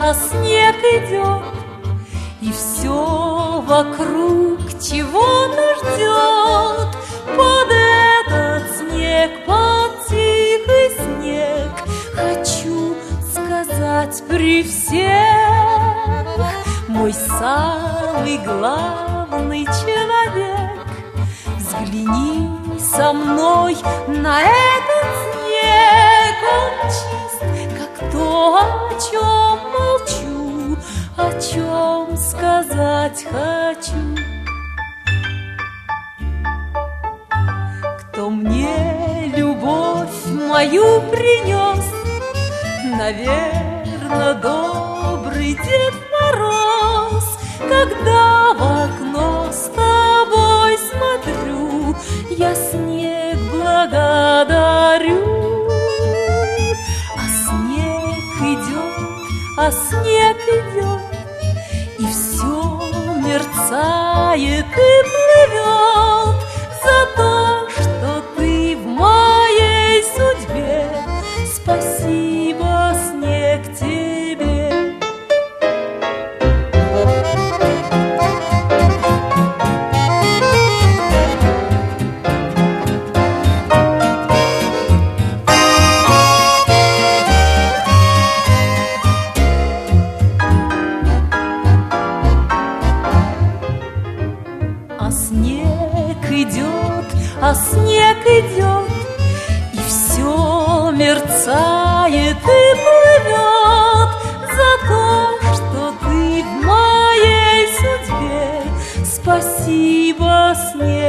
идет, И все вокруг чего нас ждет Под этот снег, под тихий снег Хочу сказать при всех Мой самый главный человек Взгляни со мной на этот снег Он чист, как то, о чем молчу О чем сказать хочу. Кто мне любовь мою принес Наверно, добрый Дед Мороз. Когда в окно с тобой смотрю Я снег благодарю. А снег идет, мерцает и плывет песне.